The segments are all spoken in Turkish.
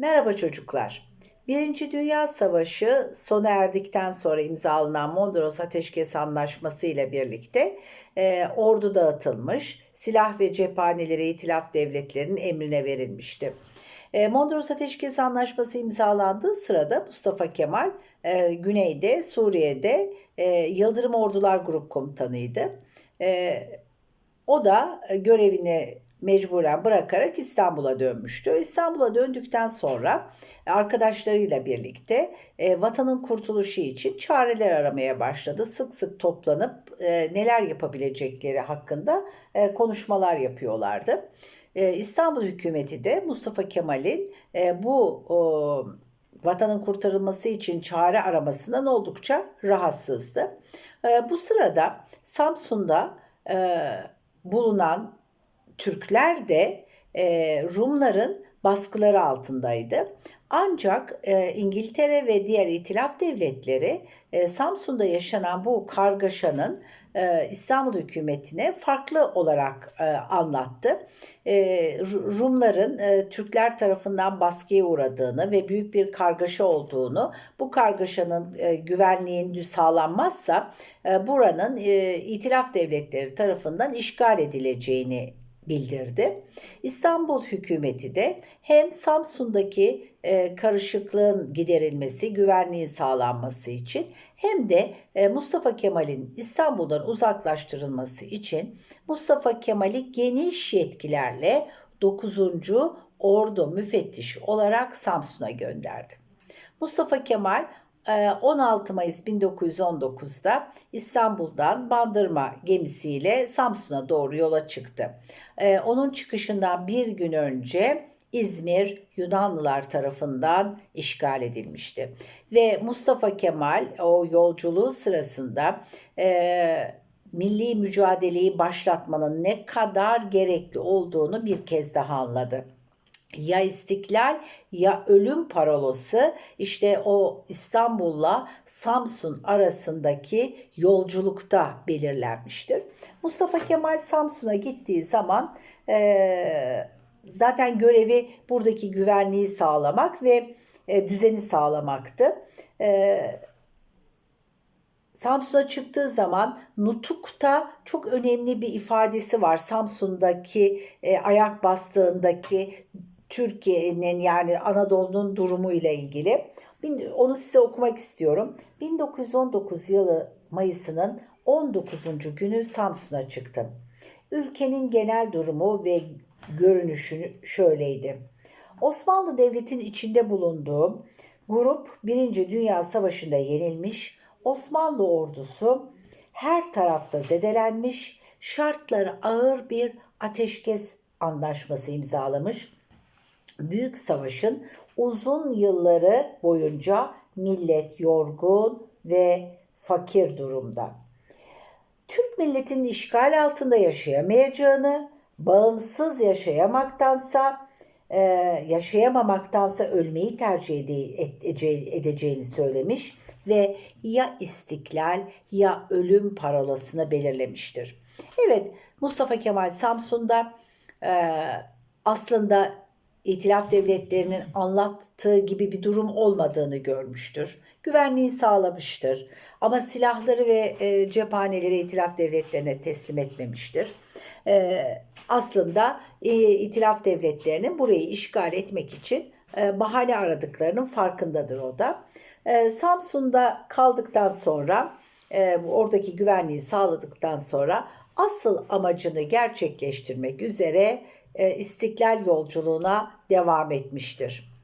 Merhaba çocuklar. Birinci Dünya Savaşı sona erdikten sonra imzalanan Mondros Ateşkes Anlaşması ile birlikte e, ordu dağıtılmış, silah ve cephaneleri itilaf devletlerinin emrine verilmişti. E, Mondros Ateşkes Anlaşması imzalandığı sırada Mustafa Kemal e, güneyde Suriye'de e, Yıldırım Ordular Grup Komutanıydı. E, o da görevini mecburen bırakarak İstanbul'a dönmüştü. İstanbul'a döndükten sonra arkadaşlarıyla birlikte e, vatanın kurtuluşu için çareler aramaya başladı. Sık sık toplanıp e, neler yapabilecekleri hakkında e, konuşmalar yapıyorlardı. E, İstanbul hükümeti de Mustafa Kemal'in e, bu o, vatanın kurtarılması için çare aramasından oldukça rahatsızdı. E, bu sırada Samsun'da e, bulunan Türkler de e, Rumların baskıları altındaydı. Ancak e, İngiltere ve diğer itilaf devletleri e, Samsun'da yaşanan bu kargaşanın e, İstanbul hükümetine farklı olarak e, anlattı. E, Rumların e, Türkler tarafından baskıya uğradığını ve büyük bir kargaşa olduğunu, bu kargaşanın e, güvenliğin sağlanmazsa e, buranın e, itilaf devletleri tarafından işgal edileceğini bildirdi. İstanbul hükümeti de hem Samsun'daki e, karışıklığın giderilmesi, güvenliğin sağlanması için hem de e, Mustafa Kemal'in İstanbul'dan uzaklaştırılması için Mustafa Kemal'i geniş yetkilerle 9. Ordu müfettiş olarak Samsun'a gönderdi. Mustafa Kemal 16 Mayıs 1919'da İstanbul'dan Bandırma gemisiyle Samsun'a doğru yola çıktı. Onun çıkışından bir gün önce İzmir Yunanlılar tarafından işgal edilmişti. Ve Mustafa Kemal o yolculuğu sırasında e, milli mücadeleyi başlatmanın ne kadar gerekli olduğunu bir kez daha anladı ya istiklal ya ölüm parolası işte o İstanbul'la Samsun arasındaki yolculukta belirlenmiştir. Mustafa Kemal Samsun'a gittiği zaman e, zaten görevi buradaki güvenliği sağlamak ve e, düzeni sağlamaktı. E, Samsun'a çıktığı zaman Nutuk'ta çok önemli bir ifadesi var. Samsun'daki e, ayak bastığındaki Türkiye'nin yani Anadolu'nun durumu ile ilgili. Onu size okumak istiyorum. 1919 yılı Mayıs'ının 19. günü Samsun'a çıktım. Ülkenin genel durumu ve görünüşü şöyleydi. Osmanlı Devleti'nin içinde bulunduğu grup 1. Dünya Savaşı'nda yenilmiş, Osmanlı ordusu her tarafta zedelenmiş, şartları ağır bir ateşkes anlaşması imzalamış Büyük Savaş'ın uzun yılları boyunca millet yorgun ve fakir durumda. Türk milletinin işgal altında yaşayamayacağını, bağımsız yaşayamaktansa e, yaşayamamaktansa ölmeyi tercih edeceğini söylemiş ve ya istiklal ya ölüm parolasını belirlemiştir. Evet Mustafa Kemal Samsun'da e, aslında İtilaf devletlerinin anlattığı gibi bir durum olmadığını görmüştür. Güvenliği sağlamıştır. Ama silahları ve e, cephaneleri itilaf devletlerine teslim etmemiştir. E, aslında e, itilaf devletlerinin burayı işgal etmek için e, bahane aradıklarının farkındadır o da. E, Samsun'da kaldıktan sonra e, oradaki güvenliği sağladıktan sonra asıl amacını gerçekleştirmek üzere e, İstiklal yolculuğuna devam etmiştir.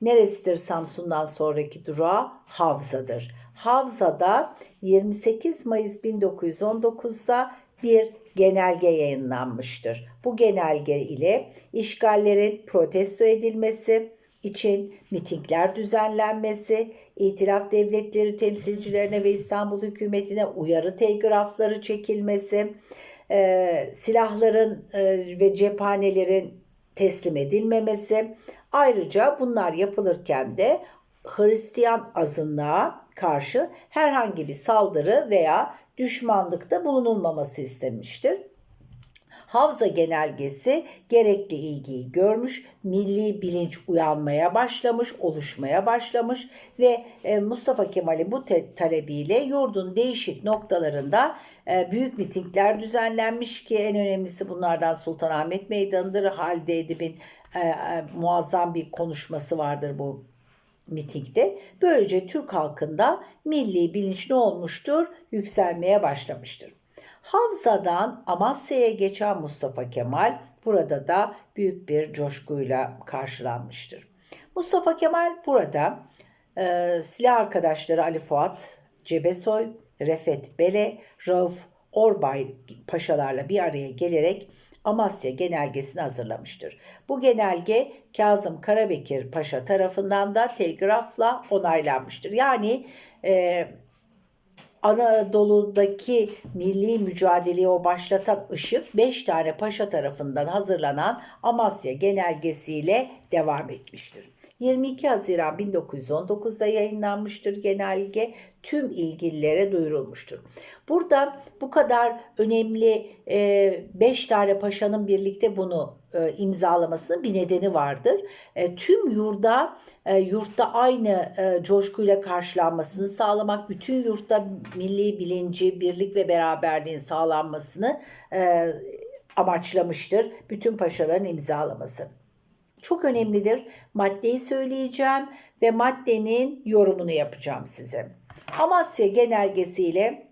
Neresidir Samsun'dan sonraki durağı? Havza'dır. Havza'da 28 Mayıs 1919'da bir genelge yayınlanmıştır. Bu genelge ile işgallerin protesto edilmesi için mitingler düzenlenmesi, itiraf devletleri temsilcilerine ve İstanbul hükümetine uyarı telgrafları çekilmesi, e, silahların e, ve cephanelerin teslim edilmemesi. Ayrıca bunlar yapılırken de Hristiyan azınlığa karşı herhangi bir saldırı veya düşmanlıkta bulunulmaması istemiştir. Havza genelgesi gerekli ilgiyi görmüş, milli bilinç uyanmaya başlamış, oluşmaya başlamış ve e, Mustafa Kemal'in bu talebiyle yurdun değişik noktalarında büyük mitingler düzenlenmiş ki en önemlisi bunlardan Sultanahmet Meydanı'dır. Halide Edip'in e, e, muazzam bir konuşması vardır bu mitingde. Böylece Türk halkında milli bilinç ne olmuştur? Yükselmeye başlamıştır. Havza'dan Amasya'ya geçen Mustafa Kemal burada da büyük bir coşkuyla karşılanmıştır. Mustafa Kemal burada e, silah arkadaşları Ali Fuat, Cebesoy, Refet Bele, Rauf Orbay paşalarla bir araya gelerek Amasya genelgesini hazırlamıştır. Bu genelge Kazım Karabekir Paşa tarafından da telgrafla onaylanmıştır. Yani e, Anadolu'daki milli mücadeleyi o başlatan ışık 5 tane paşa tarafından hazırlanan Amasya genelgesiyle devam etmiştir. 22 Haziran 1919'da yayınlanmıştır genelge. Tüm ilgililere duyurulmuştur. Burada bu kadar önemli 5 tane paşanın birlikte bunu e, imzalamasının bir nedeni vardır. E, tüm yurda e, yurtta aynı e, coşkuyla karşılanmasını sağlamak, bütün yurtta milli bilinci, birlik ve beraberliğin sağlanmasını e, amaçlamıştır. Bütün paşaların imzalaması çok önemlidir. Maddeyi söyleyeceğim ve maddenin yorumunu yapacağım size. Amasya genelgesiyle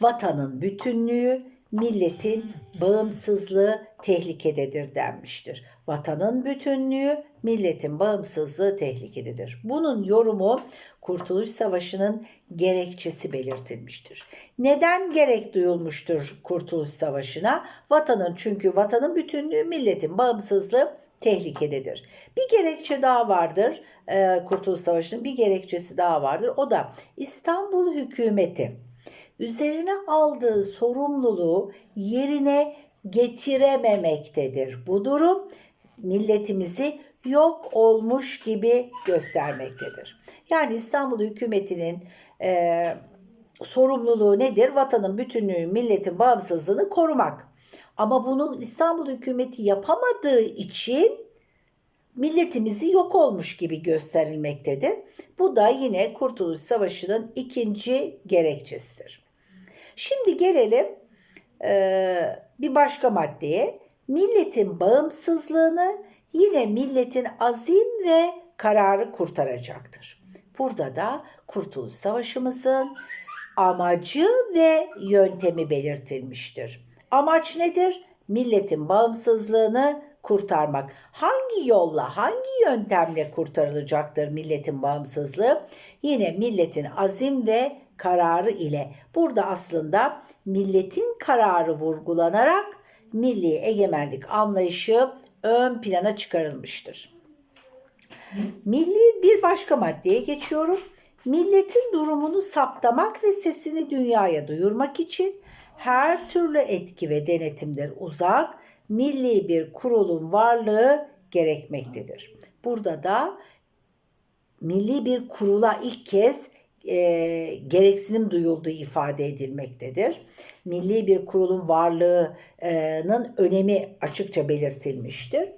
vatanın bütünlüğü, milletin bağımsızlığı tehlikededir denmiştir. Vatanın bütünlüğü, milletin bağımsızlığı tehlikededir. Bunun yorumu Kurtuluş Savaşı'nın gerekçesi belirtilmiştir. Neden gerek duyulmuştur Kurtuluş Savaşı'na? Vatanın çünkü vatanın bütünlüğü, milletin bağımsızlığı tehlikededir. Bir gerekçe daha vardır. E, Kurtuluş Savaşı'nın bir gerekçesi daha vardır. O da İstanbul hükümeti üzerine aldığı sorumluluğu yerine getirememektedir. Bu durum milletimizi yok olmuş gibi göstermektedir. Yani İstanbul hükümetinin e, sorumluluğu nedir? Vatanın bütünlüğü, milletin bağımsızlığını korumak. Ama bunu İstanbul hükümeti yapamadığı için milletimizi yok olmuş gibi gösterilmektedir. Bu da yine Kurtuluş Savaşı'nın ikinci gerekçesidir. Şimdi gelelim e, bir başka maddeye. Milletin bağımsızlığını yine milletin azim ve kararı kurtaracaktır. Burada da Kurtuluş Savaşımızın amacı ve yöntemi belirtilmiştir. Amaç nedir? Milletin bağımsızlığını kurtarmak. Hangi yolla, hangi yöntemle kurtarılacaktır milletin bağımsızlığı? Yine milletin azim ve kararı ile. Burada aslında milletin kararı vurgulanarak milli egemenlik anlayışı ön plana çıkarılmıştır. Milli bir başka maddeye geçiyorum. Milletin durumunu saptamak ve sesini dünyaya duyurmak için her türlü etki ve denetimden uzak milli bir kurulun varlığı gerekmektedir. Burada da milli bir kurula ilk kez e, gereksinim duyulduğu ifade edilmektedir. Milli bir kurulun varlığının önemi açıkça belirtilmiştir.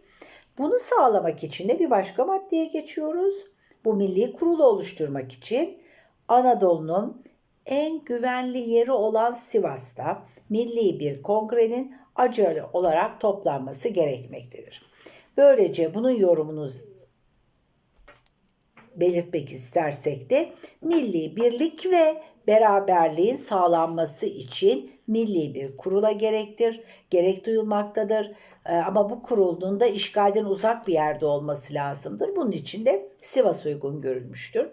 Bunu sağlamak için de bir başka maddeye geçiyoruz. Bu milli kurulu oluşturmak için Anadolu'nun en güvenli yeri olan Sivas'ta milli bir kongrenin acele olarak toplanması gerekmektedir. Böylece bunun yorumunu belirtmek istersek de milli birlik ve beraberliğin sağlanması için milli bir kurula gerektir, gerek duyulmaktadır. Ee, ama bu kurulduğunda işgalden uzak bir yerde olması lazımdır. Bunun için de Sivas uygun görülmüştür.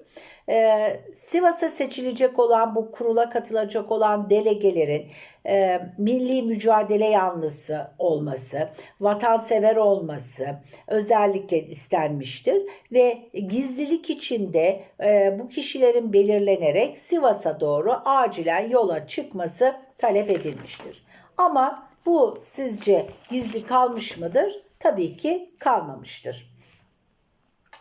Ee, Sivas'a seçilecek olan bu kurula katılacak olan delegelerin e, milli mücadele yanlısı olması, vatansever olması özellikle istenmiştir ve gizlilik içinde e, bu kişilerin belirlenerek Sivas'a doğru acilen yola çıkması talep edilmiştir. Ama bu sizce gizli kalmış mıdır? Tabii ki kalmamıştır.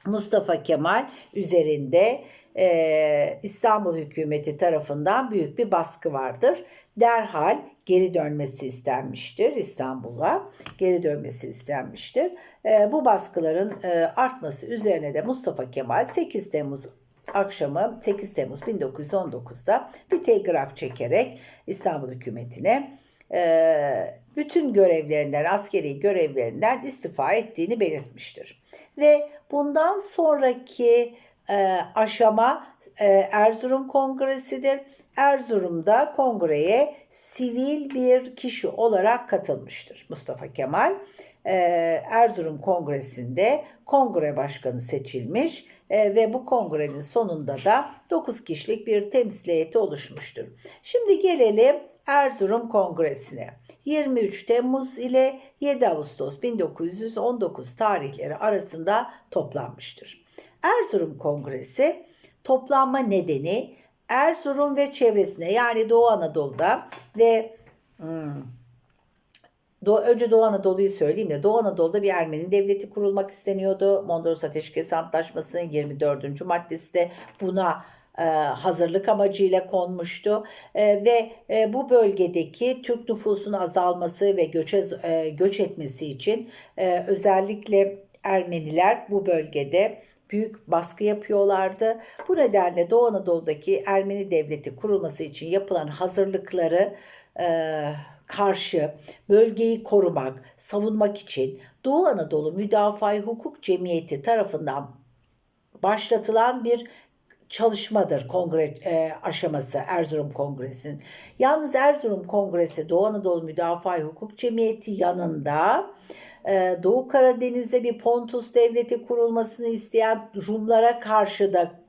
Mustafa Kemal üzerinde e, İstanbul hükümeti tarafından büyük bir baskı vardır. Derhal geri dönmesi istenmiştir İstanbul'a. Geri dönmesi istenmiştir. E, bu baskıların e, artması üzerine de Mustafa Kemal 8 Temmuz akşamı 8 Temmuz 1919'da bir telgraf çekerek İstanbul hükümetine e, bütün görevlerinden, askeri görevlerinden istifa ettiğini belirtmiştir. Ve bundan sonraki e, aşama e, Erzurum Kongresi'dir. Erzurum'da kongreye sivil bir kişi olarak katılmıştır Mustafa Kemal. E, Erzurum Kongresi'nde kongre başkanı seçilmiş e, ve bu kongrenin sonunda da 9 kişilik bir temsil heyeti oluşmuştur. Şimdi gelelim Erzurum Kongresi'ne. 23 Temmuz ile 7 Ağustos 1919 tarihleri arasında toplanmıştır. Erzurum Kongresi toplanma nedeni Erzurum ve çevresine yani Doğu Anadolu'da ve hmm, Doğu, önce Doğu Anadolu'yu söyleyeyim de Doğu Anadolu'da bir Ermeni devleti kurulmak isteniyordu. Mondros Ateşkesi Antlaşması'nın 24. maddesi de buna e, hazırlık amacıyla konmuştu e, ve e, bu bölgedeki Türk nüfusunun azalması ve göçe, e, göç etmesi için e, özellikle Ermeniler bu bölgede büyük baskı yapıyorlardı. Bu nedenle Doğu Anadolu'daki Ermeni devleti kurulması için yapılan hazırlıkları e, karşı bölgeyi korumak, savunmak için Doğu Anadolu Müdafaa Hukuk Cemiyeti tarafından başlatılan bir çalışmadır kongre e, aşaması Erzurum Kongresi'nin. Yalnız Erzurum Kongresi Doğu Anadolu Müdafaa Hukuk Cemiyeti yanında e, Doğu Karadeniz'de bir Pontus devleti kurulmasını isteyen Rumlara karşı da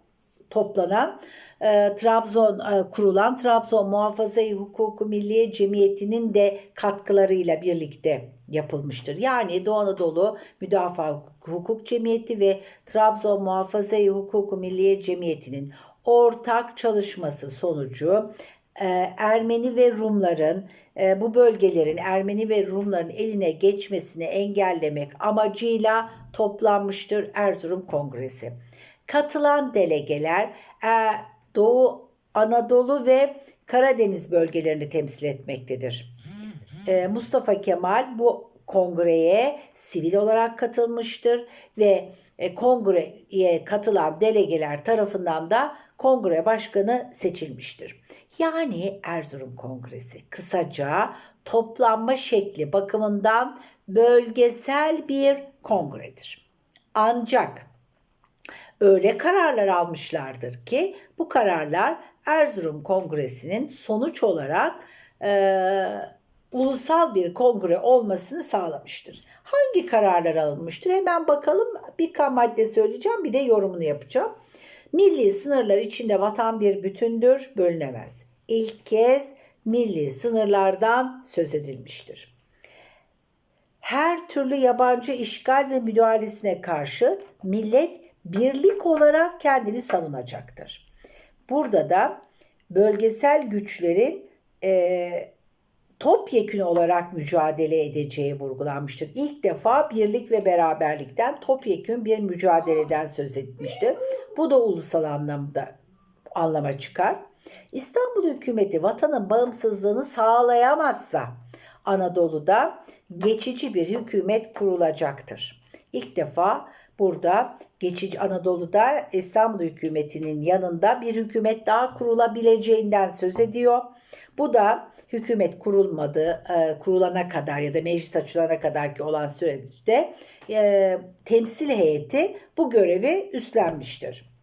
toplanan e, Trabzon e, kurulan Trabzon Muhafaza-i Hukuku Milliye Cemiyeti'nin de katkılarıyla birlikte yapılmıştır. Yani Doğu Anadolu Müdafaa Hukuk Cemiyeti ve Trabzon Muhafaza-i Hukuku Milliye Cemiyeti'nin ortak çalışması sonucu e, Ermeni ve Rumların e, bu bölgelerin Ermeni ve Rumların eline geçmesini engellemek amacıyla toplanmıştır Erzurum Kongresi. Katılan delegeler e, Doğu Anadolu ve Karadeniz bölgelerini temsil etmektedir. E, Mustafa Kemal bu kongreye sivil olarak katılmıştır ve e, kongreye katılan delegeler tarafından da kongre başkanı seçilmiştir. Yani Erzurum Kongresi kısaca toplanma şekli bakımından bölgesel bir kongredir. Ancak öyle kararlar almışlardır ki bu kararlar Erzurum Kongresi'nin sonuç olarak e, ulusal bir kongre olmasını sağlamıştır. Hangi kararlar alınmıştır? Hemen bakalım. Bir madde söyleyeceğim bir de yorumunu yapacağım. Milli sınırlar içinde vatan bir bütündür, bölünemez. İlk kez milli sınırlardan söz edilmiştir. Her türlü yabancı işgal ve müdahalesine karşı millet birlik olarak kendini savunacaktır. Burada da bölgesel güçlerin e, topyekün olarak mücadele edeceği vurgulanmıştır. İlk defa birlik ve beraberlikten topyekün bir mücadeleden söz etmiştir. Bu da ulusal anlamda anlama çıkar. İstanbul hükümeti vatanın bağımsızlığını sağlayamazsa Anadolu'da geçici bir hükümet kurulacaktır. İlk defa burada geçici Anadolu'da İstanbul hükümetinin yanında bir hükümet daha kurulabileceğinden söz ediyor. Bu da hükümet kurulmadı, e, kurulana kadar ya da meclis açılana kadar ki olan süreçte e, temsil heyeti bu görevi üstlenmiştir.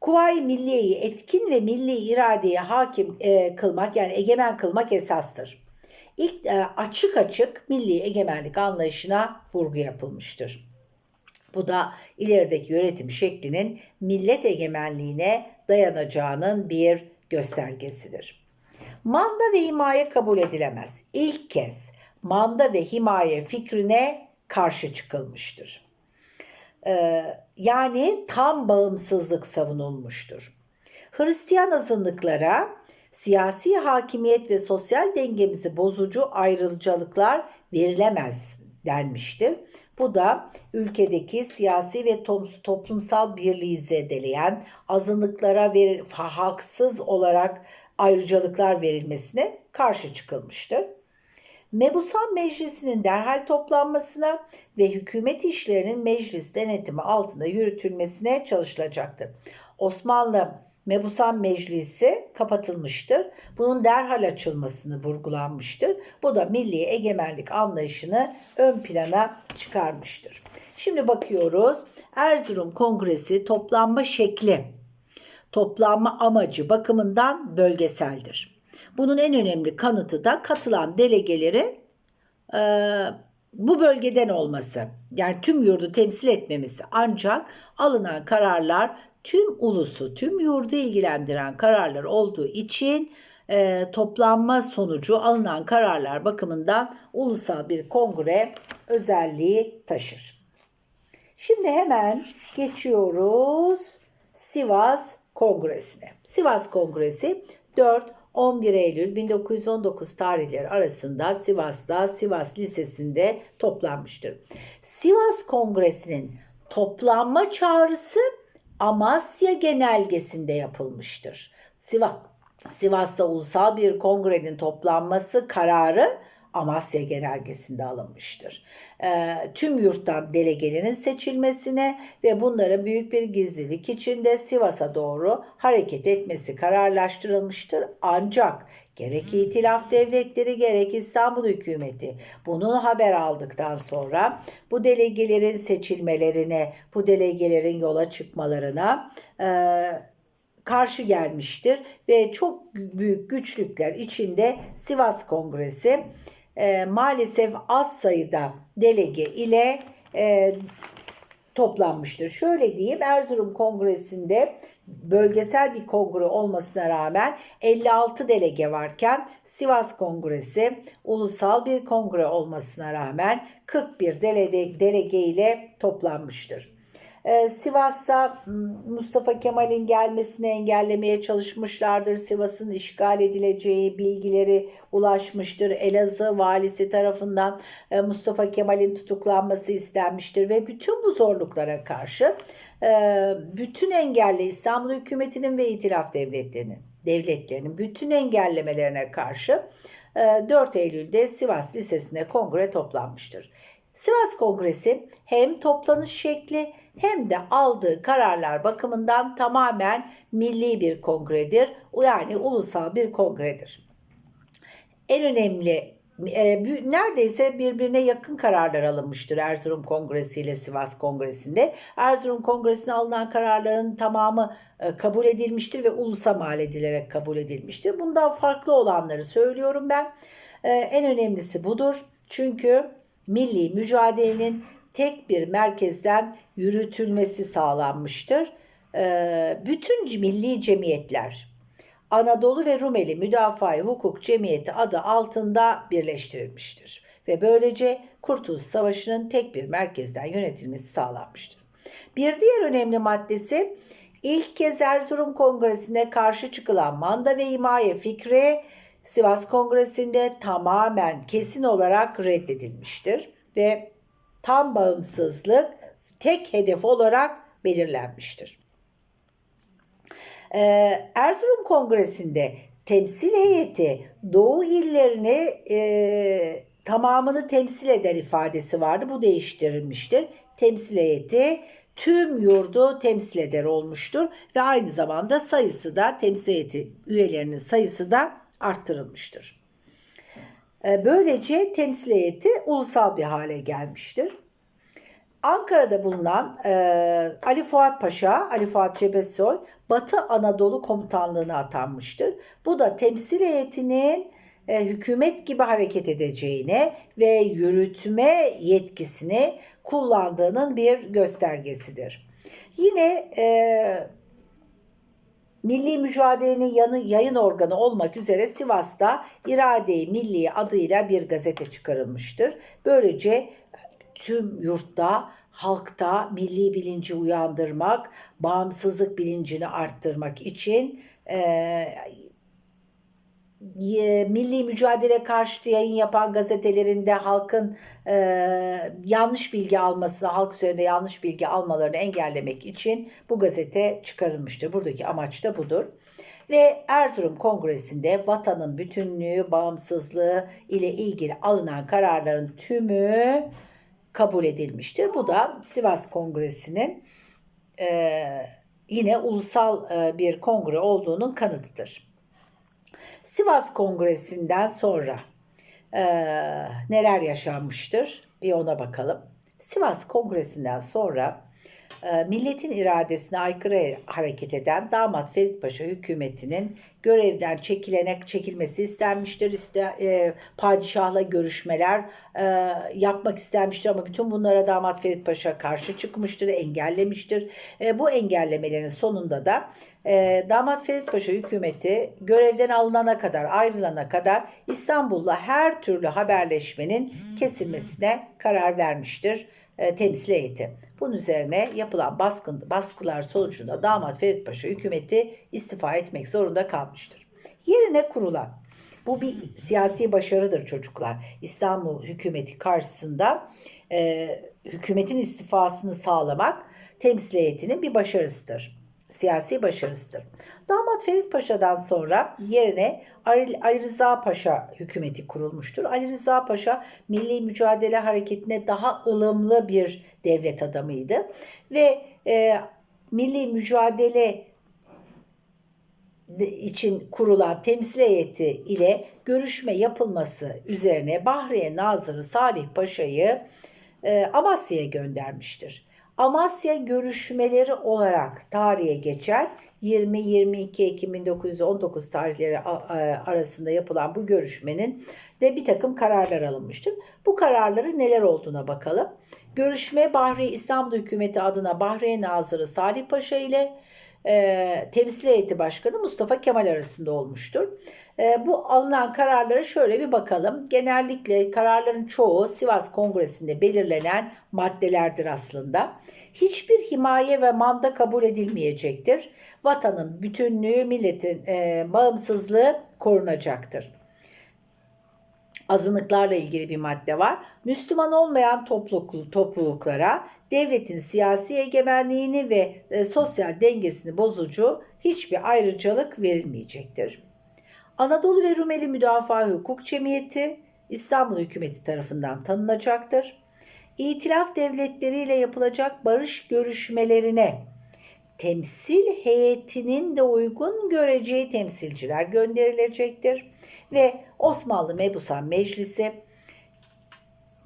Kuvayi milliyeyi etkin ve milli iradeye hakim e, kılmak yani egemen kılmak esastır. İlk e, açık açık milli egemenlik anlayışına vurgu yapılmıştır. Bu da ilerideki yönetim şeklinin millet egemenliğine dayanacağının bir göstergesidir. Manda ve himaye kabul edilemez. İlk kez manda ve himaye fikrine karşı çıkılmıştır. Ee, yani tam bağımsızlık savunulmuştur. Hristiyan azınlıklara siyasi hakimiyet ve sosyal dengemizi bozucu ayrılıcalıklar verilemez denmiştir. Bu da ülkedeki siyasi ve to- toplumsal birliği zedeleyen, azınlıklara ver, haksız olarak ayrıcalıklar verilmesine karşı çıkılmıştır. Mebusan Meclisi'nin derhal toplanmasına ve hükümet işlerinin meclis denetimi altında yürütülmesine çalışılacaktır. Osmanlı Mebusan Meclisi kapatılmıştır. Bunun derhal açılmasını vurgulanmıştır. Bu da milli egemenlik anlayışını ön plana çıkarmıştır. Şimdi bakıyoruz. Erzurum Kongresi toplanma şekli, toplanma amacı bakımından bölgeseldir. Bunun en önemli kanıtı da katılan delegelerin e, bu bölgeden olması. Yani tüm yurdu temsil etmemesi. Ancak alınan kararlar tüm ulusu, tüm yurdu ilgilendiren kararlar olduğu için e, toplanma sonucu alınan kararlar bakımından ulusal bir kongre özelliği taşır. Şimdi hemen geçiyoruz Sivas Kongresi'ne. Sivas Kongresi 4-11 Eylül 1919 tarihleri arasında Sivas'ta Sivas Lisesi'nde toplanmıştır. Sivas Kongresi'nin toplanma çağrısı Amasya Genelgesi'nde yapılmıştır. Sivas, Sivas'ta ulusal bir kongrenin toplanması kararı Amasya Genelgesi'nde alınmıştır. E, tüm yurttan delegelerin seçilmesine ve bunların büyük bir gizlilik içinde Sivas'a doğru hareket etmesi kararlaştırılmıştır. Ancak gerek İtilaf Devletleri gerek İstanbul hükümeti bunu haber aldıktan sonra bu delegelerin seçilmelerine, bu delegelerin yola çıkmalarına e, karşı gelmiştir ve çok büyük güçlükler içinde Sivas Kongresi e, maalesef az sayıda delege ile e, toplanmıştır. Şöyle diyeyim Erzurum Kongresi'nde bölgesel bir kongre olmasına rağmen 56 delege varken Sivas Kongresi ulusal bir kongre olmasına rağmen 41 delege, delege ile toplanmıştır. Ee, Sivas'ta Mustafa Kemal'in gelmesini engellemeye çalışmışlardır. Sivas'ın işgal edileceği bilgileri ulaşmıştır. Elazığ valisi tarafından e, Mustafa Kemal'in tutuklanması istenmiştir ve bütün bu zorluklara karşı e, bütün engelli İstanbul hükümetinin ve itilaf devletlerinin devletlerinin bütün engellemelerine karşı 4 e, Eylül'de Sivas Lisesi'ne kongre toplanmıştır. Sivas Kongresi hem toplanış şekli hem de aldığı kararlar bakımından tamamen milli bir kongredir. Yani ulusal bir kongredir. En önemli e, neredeyse birbirine yakın kararlar alınmıştır Erzurum Kongresi ile Sivas Kongresi'nde. Erzurum Kongresi'ne alınan kararların tamamı e, kabul edilmiştir ve ulusa mal edilerek kabul edilmiştir. Bundan farklı olanları söylüyorum ben. E, en önemlisi budur. Çünkü milli mücadelenin tek bir merkezden yürütülmesi sağlanmıştır. Ee, bütün milli cemiyetler Anadolu ve Rumeli Müdafaa Hukuk Cemiyeti adı altında birleştirilmiştir ve böylece Kurtuluş Savaşı'nın tek bir merkezden yönetilmesi sağlanmıştır. Bir diğer önemli maddesi ilk kez Erzurum Kongresi'ne karşı çıkılan manda ve himaye fikri Sivas Kongresi'nde tamamen kesin olarak reddedilmiştir ve tam bağımsızlık tek hedef olarak belirlenmiştir. Ee, Erzurum Kongresi'nde temsil heyeti Doğu illerini e, tamamını temsil eder ifadesi vardı. Bu değiştirilmiştir. Temsil heyeti tüm yurdu temsil eder olmuştur ve aynı zamanda sayısı da temsil heyeti üyelerinin sayısı da arttırılmıştır. Ee, böylece temsil heyeti ulusal bir hale gelmiştir. Ankara'da bulunan e, Ali Fuat Paşa, Ali Fuat Cebesoy, Batı Anadolu Komutanlığı'na atanmıştır. Bu da temsil heyetinin e, hükümet gibi hareket edeceğine ve yürütme yetkisini kullandığının bir göstergesidir. Yine e, Milli Mücadele'nin yanı, yayın organı olmak üzere Sivas'ta İrade-i Milli adıyla bir gazete çıkarılmıştır. Böylece tüm yurtta, halkta milli bilinci uyandırmak, bağımsızlık bilincini arttırmak için e, e, milli mücadele karşıtı yayın yapan gazetelerinde halkın e, yanlış bilgi alması, halk üzerinde yanlış bilgi almalarını engellemek için bu gazete çıkarılmıştır. Buradaki amaç da budur. Ve Erzurum Kongresi'nde vatanın bütünlüğü, bağımsızlığı ile ilgili alınan kararların tümü kabul edilmiştir. Bu da Sivas Kongresi'nin e, yine ulusal e, bir kongre olduğunun kanıtıdır. Sivas Kongresi'nden sonra e, neler yaşanmıştır? Bir ona bakalım. Sivas Kongresi'nden sonra milletin iradesine aykırı hareket eden damat Ferit Paşa hükümetinin görevden çekilene çekilmesi istenmiştir. İşte, e, padişahla görüşmeler e, yapmak istenmiştir ama bütün bunlara damat Ferit Paşa karşı çıkmıştır, engellemiştir. E, bu engellemelerin sonunda da e, damat Ferit Paşa hükümeti görevden alınana kadar, ayrılana kadar İstanbul'la her türlü haberleşmenin kesilmesine karar vermiştir e, temsil heyeti. Bunun üzerine yapılan baskın, baskılar sonucunda damat Ferit Paşa hükümeti istifa etmek zorunda kalmıştır. Yerine kurulan bu bir siyasi başarıdır çocuklar. İstanbul hükümeti karşısında e, hükümetin istifasını sağlamak temsil heyetinin bir başarısıdır siyasi başarısıdır. Damat Ferit Paşa'dan sonra yerine Ali, Rıza Paşa hükümeti kurulmuştur. Ali Rıza Paşa milli mücadele hareketine daha ılımlı bir devlet adamıydı ve e, milli mücadele için kurulan temsil heyeti ile görüşme yapılması üzerine Bahriye Nazırı Salih Paşa'yı e, Amasya'ya göndermiştir. Amasya görüşmeleri olarak tarihe geçen 20-22 Ekim 1919 tarihleri arasında yapılan bu görüşmenin de bir takım kararlar alınmıştır. Bu kararları neler olduğuna bakalım. Görüşme Bahri İstanbul Hükümeti adına Bahriye Nazırı Salih Paşa ile e, temsil heyeti başkanı Mustafa Kemal arasında olmuştur. E, bu alınan kararlara şöyle bir bakalım. Genellikle kararların çoğu Sivas Kongresi'nde belirlenen maddelerdir aslında. Hiçbir himaye ve manda kabul edilmeyecektir. Vatanın bütünlüğü, milletin e, bağımsızlığı korunacaktır azınlıklarla ilgili bir madde var. Müslüman olmayan topluluk, topluluklara devletin siyasi egemenliğini ve e, sosyal dengesini bozucu hiçbir ayrıcalık verilmeyecektir. Anadolu ve Rumeli Müdafaa Hukuk Cemiyeti İstanbul hükümeti tarafından tanınacaktır. İtilaf devletleriyle yapılacak barış görüşmelerine temsil heyetinin de uygun göreceği temsilciler gönderilecektir ve Osmanlı Mebusan Meclisi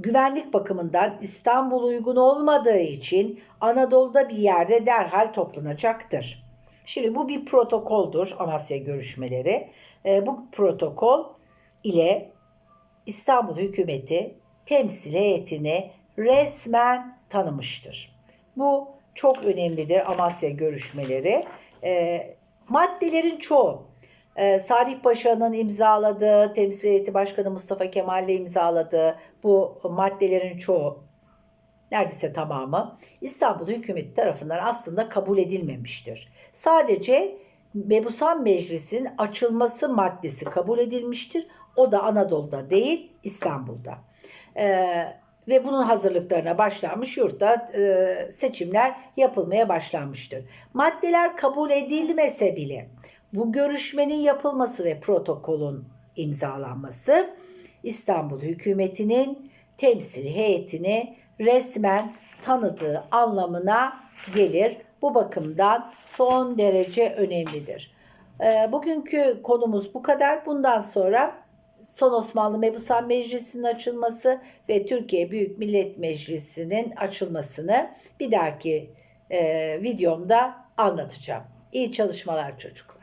güvenlik bakımından İstanbul uygun olmadığı için Anadolu'da bir yerde derhal toplanacaktır. Şimdi bu bir protokoldur Amasya görüşmeleri. E, bu protokol ile İstanbul hükümeti temsil heyetini resmen tanımıştır. Bu çok önemlidir Amasya görüşmeleri. E, maddelerin çoğu e, Salih Paşa'nın imzaladığı, Temsil Heyeti Başkanı Mustafa Kemal'le imzaladığı bu maddelerin çoğu neredeyse tamamı İstanbul hükümeti tarafından aslında kabul edilmemiştir. Sadece Mebusan Meclisi'nin açılması maddesi kabul edilmiştir. O da Anadolu'da değil İstanbul'da. Ee, ve bunun hazırlıklarına başlanmış yurtta e, seçimler yapılmaya başlanmıştır. Maddeler kabul edilmese bile bu görüşmenin yapılması ve protokolün imzalanması İstanbul hükümetinin temsil heyetini resmen tanıdığı anlamına gelir. Bu bakımdan son derece önemlidir. Ee, bugünkü konumuz bu kadar. Bundan sonra Son Osmanlı Mebusan Meclisi'nin açılması ve Türkiye Büyük Millet Meclisi'nin açılmasını bir dahaki e, videomda anlatacağım. İyi çalışmalar çocuklar.